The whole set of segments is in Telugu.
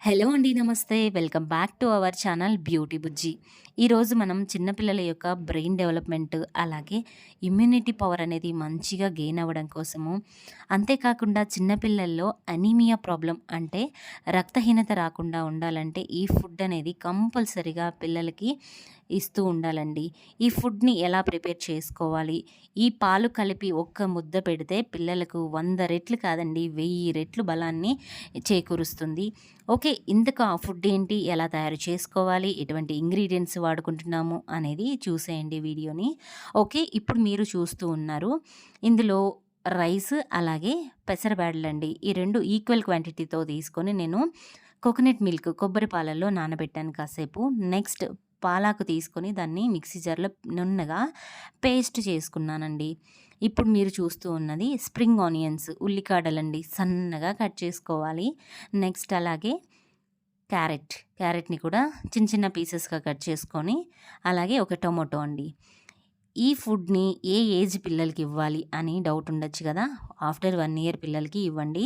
హలో అండి. నమస్తే. Welcome back to our channel beauty Bujji. ఈరోజు మనం చిన్నపిల్లల యొక్క బ్రెయిన్ డెవలప్‌మెంట్ అలాగే ఇమ్యూనిటీ పవర్ అనేది మంచిగా గెయిన్ అవ్వడం కోసము, అంతేకాకుండా చిన్నపిల్లల్లో అనీమియా ప్రాబ్లం అంటే రక్తహీనత రాకుండా ఉండాలంటే ఈ ఫుడ్ అనేది కంపల్సరిగా పిల్లలకి ఇస్తూ ఉండాలండి. ఈ ఫుడ్‌ని ఎలా ప్రిపేర్ చేసుకోవాలి? ఈ పాలు కలిపి ఒక్క ముద్ద పెడితే పిల్లలకు వంద రెట్లు కాదండి వెయ్యి రెట్లు బలాన్ని చేకూరుస్తుంది. ఓకే. ఇందుకు ఆ ఫుడ్ ఏంటి? ఎలా తయారు చేసుకోవాలి? ఎటువంటి ఇంగ్రీడియంట్స్ వాడుకుంటున్నాము అనేది చూసేయండి వీడియోని. ఓకే. ఇప్పుడు మీరు చూస్తూ ఉన్నారు. ఇందులో రైస్ అలాగే పెసర ఈ రెండు ఈక్వల్ క్వాంటిటీతో తీసుకొని నేను కోకోనట్ మిల్క్ కొబ్బరి పాలల్లో నానబెట్టాను కాసేపు. నెక్స్ట్ పాలాకు తీసుకొని దాన్ని మిక్సీ జార్‌లో నున్నగా పేస్ట్ చేసుకున్నానండి. ఇప్పుడు మీరు చూస్తూ ఉన్నది స్ప్రింగ్ ఆనియన్స్ ఉల్లికాడలండి. సన్నగా కట్ చేసుకోవాలి. నెక్స్ట్ అలాగే క్యారెట్. క్యారెట్‌ని కూడా చిన్న చిన్న పీసెస్‌గా కట్ చేసుకొని అలాగే ఒక టొమాటో అండి. ఈ ఫుడ్‌ని ఏ ఏజ్ పిల్లలకి ఇవ్వాలి అని డౌట్ ఉండొచ్చు కదా! ఆఫ్టర్ వన్ ఇయర్ పిల్లలకి ఇవ్వండి.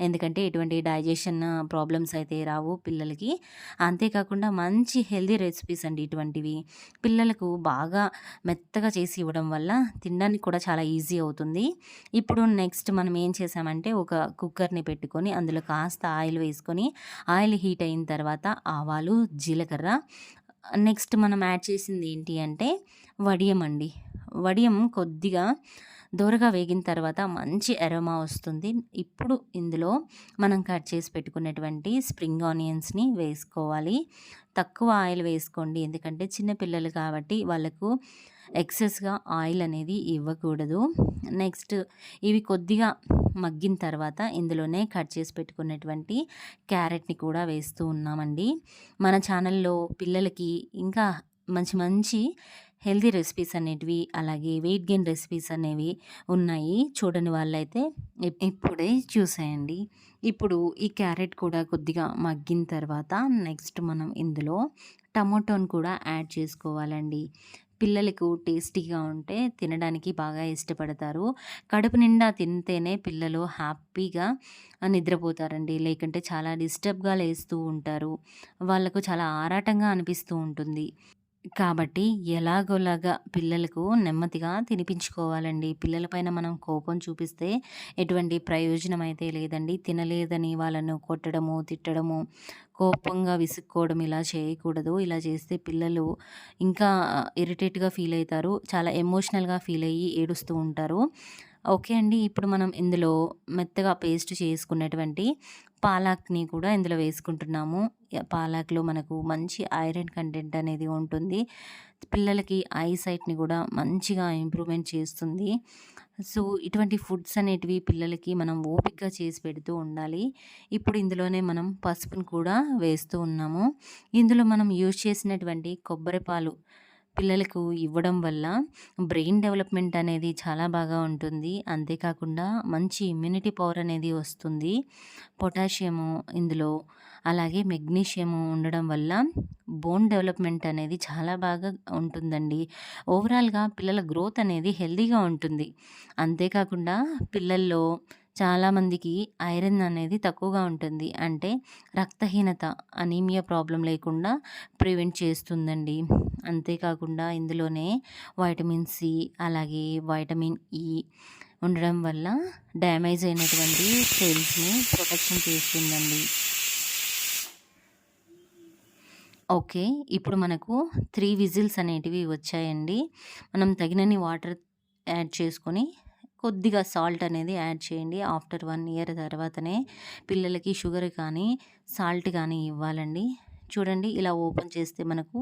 ఎందుకంటే ఎటువంటి డైజెషన్ ప్రాబ్లమ్స్ అయితే రావు పిల్లలకి. అంతేకాకుండా మంచి హెల్దీ రెసిపీస్ అండి ఇటువంటివి. పిల్లలకు బాగా మెత్తగా చేసి ఇవ్వడం వల్ల తినడానికి కూడా చాలా ఈజీ అవుతుంది. ఇప్పుడు నెక్స్ట్ మనం ఏం చేసామంటే ఒక కుక్కర్‌ని పెట్టుకొని అందులో కాస్త ఆయిల్ వేసుకొని ఆయిల్ హీట్ అయిన తర్వాత ఆవాలు, జీలకర్ర నెక్స్ట్ మనం యాడ్ చేసింది ఏంటి అంటే వడియం అండి. వడియం కొద్దిగా దోరగా వేగిన తర్వాత మంచి అరోమా వస్తుంది. ఇప్పుడు ఇందులో మనం కట్ చేసి పెట్టుకున్నటువంటి స్ప్రింగ్ ఆనియన్స్‌ని వేసుకోవాలి. తక్కువ ఆయిల్ వేసుకోండి. ఎందుకంటే చిన్న పిల్లలు కాబట్టి వాళ్ళకు ఎక్సెస్‌గా ఆయిల్ అనేది ఇవ్వకూడదు. నెక్స్ట్ ఇవి కొద్దిగా మగ్గిన తర్వాత ఇందులోనే కట్ చేసి పెట్టుకున్నటువంటి క్యారెట్‌ని కూడా వేస్తూ ఉన్నామండి. మన ఛానల్‌లో పిల్లలకి ఇంకా మంచి మంచి హెల్తీ రెసిపీస్ అనేటివి అలాగే వెయిట్ గెయిన్ రెసిపీస్ అనేవి ఉన్నాయి. చూడని వాళ్ళైతే ఇప్పుడే చూసేయండి. ఇప్పుడు ఈ క్యారెట్ కూడా కొద్దిగా మగ్గిన తర్వాత నెక్స్ట్ మనం ఇందులో టమాటోని కూడా యాడ్ చేసుకోవాలండి. పిల్లలకు టేస్టీగా ఉంటే తినడానికి బాగా ఇష్టపడతారు. కడుపు నిండా తింటేనే పిల్లలు హ్యాపీగా నిద్రపోతారండి. లేకుంటే చాలా డిస్టర్బ్‌గా లేస్తూ ఉంటారు. వాళ్ళకు చాలా ఆరాటంగా అనిపిస్తూ ఉంటుంది. కాబట్టి ఎలాగోలాగా పిల్లలకు నెమ్మదిగా తినిపించుకోవాలండి. పిల్లల పైన మనం కోపం చూపిస్తే ఎటువంటి ప్రయోజనం అయితే లేదండి. తినలేదని వాళ్ళను కొట్టడము, తిట్టడము, కోపంగా విసుక్కోవడం ఇలా చేయకూడదు. ఇలా చేస్తే పిల్లలు ఇంకా ఇరిటేట్‌గా ఫీల్ అవుతారు చాలా ఎమోషనల్‌గా ఫీల్ అయ్యి ఏడుస్తూ ఉంటారు. ఓకే అండి. ఇప్పుడు మనం ఇందులో మెత్తగా పేస్ట్ చేసుకున్నటువంటి పాలాక్‌ని కూడా ఇందులో వేసుకుంటున్నాము. పాలాక్‌లో మనకు మంచి ఐరన్ కంటెంట్ అనేది ఉంటుంది. పిల్లలకి ఐ సైట్‌ని కూడా మంచిగా ఇంప్రూవ్‌మెంట్ చేస్తుంది. సో, ఇటువంటి ఫుడ్స్ అనేటివి పిల్లలకి మనం ఓపికగా చేసి పెడుతూ ఉండాలి. ఇప్పుడు ఇందులోనే మనం పసుపును కూడా వేస్తూ ఉన్నాము. ఇందులో మనం యూజ్ చేసినటువంటి కొబ్బరి పాలు పిల్లలకు ఇవ్వడం వల్ల బ్రెయిన్ డెవలప్‌మెంట్ అనేది చాలా బాగా ఉంటుంది. అంతేకాకుండా మంచి ఇమ్యూనిటీ పవర్ అనేది వస్తుంది. పొటాషియము ఇందులో అలాగే మెగ్నీషియము ఉండడం వల్ల బోన్ డెవలప్‌మెంట్ అనేది చాలా బాగా ఉంటుందండి. ఓవరాల్‌గా పిల్లల గ్రోత్ అనేది హెల్తీగా ఉంటుంది. అంతేకాకుండా పిల్లల్లో చాలామందికి ఐరన్ అనేది తక్కువగా ఉంటుంది. అంటే రక్తహీనత అనీమియా ప్రాబ్లం లేకుండా ప్రివెంట్ చేస్తుందండి. అంతేకాకుండా ఇందులోనే వైటమిన్ సి అలాగే వైటమిన్ ఇ ఉండడం వల్ల డ్యామేజ్ అయినటువంటి సెల్స్‌ని ప్రొటెక్షన్ చేస్తుందండి. ఓకే. ఇప్పుడు మనకు త్రీ విజిల్స్ అనేటివి వచ్చాయండి. మనం తగినన్ని వాటర్ యాడ్ చేసుకొని కొద్దిగా సాల్ట్ అనేది యాడ్ చేయండి. ఆఫ్టర్ వన్ ఇయర్ తర్వాతనే పిల్లలకి షుగర్ కానీ, సాల్ట్ కానీ ఇవ్వాలండి. చూడండి ఇలా ఓపెన్ చేస్తే మనకు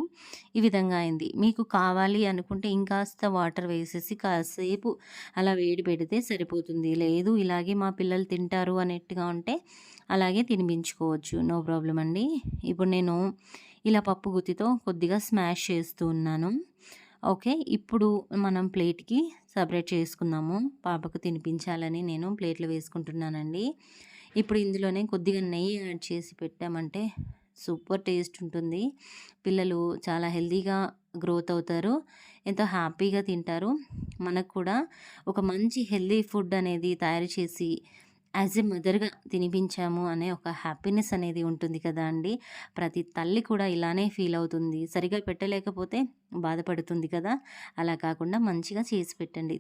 ఈ విధంగా అయింది. మీకు కావాలి అనుకుంటే ఇంకాస్త వాటర్ వేసేసి కాసేపు అలా వేడి పెడితే సరిపోతుంది. లేదు ఇలాగే మా పిల్లలు తింటారు అన్నట్టుగా ఉంటే అలాగే తినిపించుకోవచ్చు. నో ప్రాబ్లం అండి. ఇప్పుడు నేను ఇలా పప్పు గుత్తితో కొద్దిగా స్మాష్ చేస్తూ ఉన్నాను. ఓకే. ఇప్పుడు మనం ప్లేట్‌కి సెపరేట్ చేసుకున్నాము పాపకు తినిపించాలని నేను ప్లేట్‌లో వేసుకుంటున్నానండి. ఇప్పుడు ఇందులోనే కొద్దిగా నెయ్యి యాడ్ చేసి పెట్టామంటే సూపర్ టేస్ట్ ఉంటుంది. పిల్లలు చాలా హెల్తీగా గ్రోత్ అవుతారు. ఎంతో హ్యాపీగా తింటారు. మనకు కూడా ఒక మంచి హెల్తీ ఫుడ్ అనేది తయారు చేసి యాజ్ ఎ మదర్‌గా తినిపించాము అనే ఒక హ్యాపీనెస్ అనేది ఉంటుంది కదా అండి. ప్రతి తల్లి కూడా ఇలానే ఫీల్ అవుతుంది. సరిగ్గా పెట్టలేకపోతే బాధపడుతుంది కదా! అలా కాకుండా మంచిగా చేసి పెట్టండి.